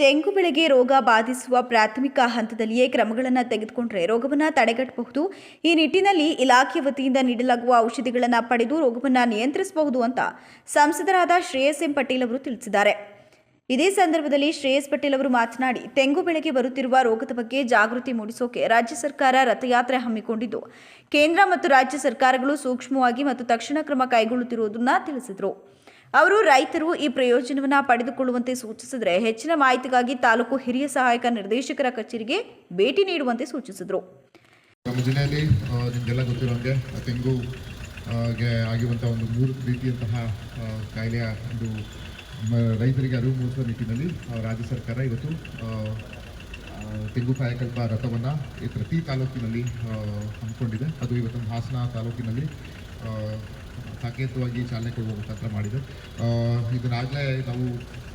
ತೆಂಗು ಬೆಳೆಗೆ ರೋಗ ಬಾಧಿಸುವ ಪ್ರಾಥಮಿಕ ಹಂತದಲ್ಲಿಯೇ ಕ್ರಮಗಳನ್ನು ತೆಗೆದುಕೊಂಡರೆ ರೋಗವನ್ನು ತಡೆಗಟ್ಟಬಹುದು. ಈ ನಿಟ್ಟಿನಲ್ಲಿ ಇಲಾಖೆ ವತಿಯಿಂದ ನೀಡಲಾಗುವ ಔಷಧಿಗಳನ್ನು ಪಡೆದು ರೋಗವನ್ನು ನಿಯಂತ್ರಿಸಬಹುದು ಅಂತ ಸಂಸದರಾದ ಶ್ರೇಯಸ್ ಎಂ ಪಟೇಲ್ ಅವರು ತಿಳಿಸಿದ್ದಾರೆ. ಇದೇ ಸಂದರ್ಭದಲ್ಲಿ ಶ್ರೇಯಸ್ ಪಟೇಲ್ ಅವರು ಮಾತನಾಡಿ, ತೆಂಗು ಬೆಳೆಗೆ ಬರುತ್ತಿರುವ ರೋಗದ ಬಗ್ಗೆ ಜಾಗೃತಿ ಮೂಡಿಸೋಕೆ ರಾಜ್ಯ ಸರ್ಕಾರ ರಥಯಾತ್ರೆ ಹಮ್ಮಿಕೊಂಡಿದ್ದು. ಕೇಂದ್ರ ಮತ್ತು ರಾಜ್ಯ ಸರ್ಕಾರಗಳು ಸೂಕ್ಷ್ಮವಾಗಿ ಮತ್ತು ತಕ್ಷಣ ಕ್ರಮ ಕೈಗೊಳ್ಳುತ್ತಿರುವುದನ್ನು ತಿಳಿಸಿದರು. ಅವರು ರೈತರು ಈ ಪ್ರಯೋಜನವನ್ನು ಪಡೆದುಕೊಳ್ಳುವಂತೆ ಸೂಚಿಸಿದರೆ ಹೆಚ್ಚಿನ ಮಾಹಿತಿಗಾಗಿ ತಾಲೂಕು ಹಿರಿಯ ಸಹಾಯಕ ನಿರ್ದೇಶಕರ ಕಚೇರಿಗೆ ಭೇಟಿ ನೀಡುವಂತೆ ಸೂಚಿಸಿದರು. ನಮ್ಮ ಜಿಲ್ಲೆಯಲ್ಲಿ ನಿಮಗೆಲ್ಲ ಗೊತ್ತಿರೋಂಗೆ ತೆಂಗು ಆಗಿರುವಂಥ ಒಂದು ಮೂರು ರೀತಿಯಂತಹ ಕಾಯಿಲೆಯ ಒಂದು ರೈತರಿಗೆ ಅರಿವು ಮೂಡಿಸುವ ನಿಟ್ಟಿನಲ್ಲಿ ರಾಜ್ಯ ಸರ್ಕಾರ ಇವತ್ತು ತೆಂಗು ಕಾಯಕಲ್ಪ ರಥವನ್ನು ಪ್ರತಿ ತಾಲೂಕಿನಲ್ಲಿ ಹಮ್ಮಿಕೊಂಡಿದೆ. ಅದು ಇವತ್ತು ಹಾಸನ ತಾಲೂಕಿನಲ್ಲಿ ಸಾಕೇತವಾಗಿ ಚಾಲನೆ ಕೊಡುವ ಮುಖಾಂತರ ಮಾಡಿದೆ. ಇದನ್ನಾಗಲೇ ನಾವು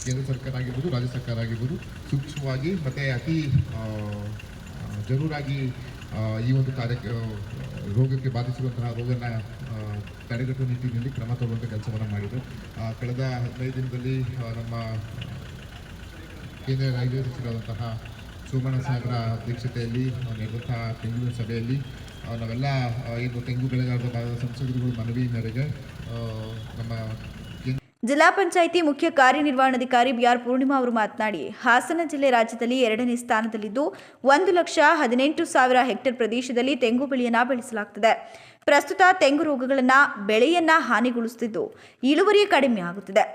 ಕೇಂದ್ರ ಸರ್ಕಾರ ಆಗಿರ್ಬೋದು ರಾಜ್ಯ ಸರ್ಕಾರ ಆಗಿರ್ಬೋದು ಸೂಕ್ಷ್ಮವಾಗಿ ಮತ್ತು ಅತಿ ಜರೂರಾಗಿ ಈ ಒಂದು ಕಾರ್ಯಕ್ಕೆ ರೋಗಕ್ಕೆ ಬಾಧಿಸಿರುವಂತಹ ರೋಗನ ತಡೆಗಟ್ಟುವ ನಿಟ್ಟಿನಲ್ಲಿ ಕ್ರಮ ತಗೊಳ್ಳುವಂಥ ಕೆಲಸವನ್ನು ಮಾಡಿದೆ. ಆ, ಕಳೆದ ಹದಿನೈದು ದಿನದಲ್ಲಿ ನಮ್ಮ ಕೇಂದ್ರ ರೈಲ್ವೆ ಸಚಿವರಾದಂತಹ ಸೋಮಣ್ಣ ಸಾಗರ ಅಧ್ಯಕ್ಷತೆಯಲ್ಲಿ ನಡೆದಂತಹ ತೆಂಗಿನ ಸಭೆಯಲ್ಲಿ ನಾವೆಲ್ಲ ಏನು ತೆಂಗು ಬೆಳೆಗಾರರ ಭಾಗದ ಸಂಸದರುಗಳು ಮನವಿ ಮೇರೆಗೆ ನಮ್ಮ ಜಿಲ್ಲಾ ಪಂಚಾಯಿತಿ ಮುಖ್ಯ ಕಾರ್ಯನಿರ್ವಹಣಾಧಿಕಾರಿ ಬಿಆರ್ ಪೂರ್ಣಿಮಾ ಅವರು ಮಾತನಾಡಿ, ಹಾಸನ ಜಿಲ್ಲೆ ರಾಜ್ಯದಲ್ಲಿ ಎರಡನೇ ಸ್ಥಾನದಲ್ಲಿದ್ದು ಒಂದು ಲಕ್ಷ ಹದಿನೆಂಟು ಸಾವಿರ ಹೆಕ್ಟೇರ್ ಪ್ರದೇಶದಲ್ಲಿ ತೆಂಗು ಬೆಳೆಯನ್ನ ಬೆಳೆಸಲಾಗುತ್ತದೆ ಪ್ರಸ್ತುತ ತೆಂಗು ರೋಗಗಳನ್ನ, ಬೆಳೆಯನ್ನು ಹಾನಿಗೊಳಿಸುತ್ತಿದ್ದು ಇಳುವರಿ ಕಡಿಮೆ ಆಗುತ್ತಿದೆ.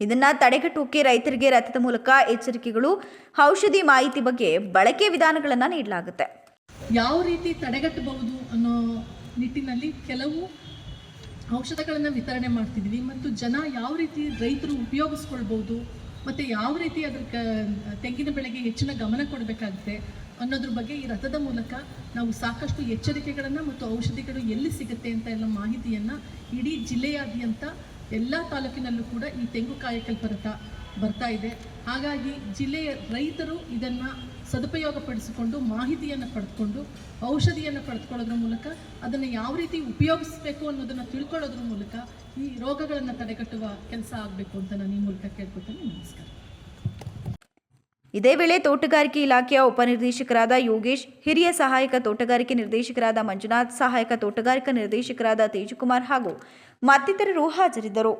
ಇದನ್ನ ತಡೆಗಟ್ಟೋಕೆ ರೈತರಿಗೆ, ರಥದ ಮೂಲಕ ಎಚ್ಚರಿಕೆಗಳು, ಔಷಧಿ ಮಾಹಿತಿ ಬಗ್ಗೆ ಬಳಕೆ ವಿಧಾನಗಳನ್ನ ನೀಡಲಾಗುತ್ತೆ. ಯಾವ ರೀತಿ ತಡೆಗಟ್ಟಬಹುದು ಅನ್ನೋ ನಿಟ್ಟಿನಲ್ಲಿ ಕೆಲವು ಔಷಧಗಳನ್ನು ವಿತರಣೆ ಮಾಡ್ತಿದ್ವಿ ಮತ್ತು ಜನ ಯಾವ ರೀತಿ ರೈತರು ಉಪಯೋಗಿಸ್ಕೊಳ್ಬೋದು ಮತ್ತು ಯಾವ ರೀತಿ ಅದ್ರ ಕ, ತೆಂಗಿನ ಬೆಳೆಗೆ ಹೆಚ್ಚಿನ ಗಮನ ಕೊಡಬೇಕಾಗುತ್ತೆ ಅನ್ನೋದ್ರ ಬಗ್ಗೆ ಈ ರಥದ ಮೂಲಕ ನಾವು ಸಾಕಷ್ಟು ಎಚ್ಚರಿಕೆಗಳನ್ನು ಮತ್ತು ಔಷಧಿಗಳು ಎಲ್ಲಿ ಸಿಗುತ್ತೆ ಅಂತ ಎಲ್ಲ ಮಾಹಿತಿಯನ್ನು ಇಡೀ ಜಿಲ್ಲೆಯಾದ್ಯಂತ ಎಲ್ಲ ತಾಲೂಕಿನಲ್ಲೂ ಕೂಡ ಈ ತೆಂಗು ಕಾಯಕಲ್ ರಥ ಬರ್ತಾ ಇದೆ. ಹಾಗಾಗಿ ಜಿಲ್ಲೆಯ ರೈತರು ಇದನ್ನು ಸದುಪಯೋಗಪಡಿಸಿಕೊಂಡು, ಮಾಹಿತಿಯನ್ನು ಪಡೆದುಕೊಂಡು, ಔಷಧಿಯನ್ನು ಪಡೆದುಕೊಳ್ಳೋದ್ರ ಮೂಲಕ, ಅದನ್ನು ಯಾವ ರೀತಿ ಉಪಯೋಗಿಸ್ಬೇಕು ಅನ್ನೋದನ್ನು ತಿಳ್ಕೊಳ್ಳೋದ್ರ ಮೂಲಕ ಈ ರೋಗಗಳನ್ನು ತಡೆಗಟ್ಟುವ ಕೆಲಸ ಆಗಬೇಕು ಅಂತ ನಾನು ಈ ಮೂಲಕ ಕೇಳ್ಕೊತೀನಿ. ನಮಸ್ಕಾರ. ಇದೇ ವೇಳೆ ತೋಟಗಾರಿಕೆ ಇಲಾಖೆಯ ಉಪನಿರ್ದೇಶಕರಾದ ಯೋಗೇಶ್, ಹಿರಿಯ ಸಹಾಯಕ ತೋಟಗಾರಿಕೆ ನಿರ್ದೇಶಕರಾದ ಮಂಜುನಾಥ್, ಸಹಾಯಕ ತೋಟಗಾರಿಕಾ ನಿರ್ದೇಶಕರಾದ ತೇಜಕುಮಾರ್ ಹಾಗೂ ಮತ್ತಿತರರು ಹಾಜರಿದ್ದರು.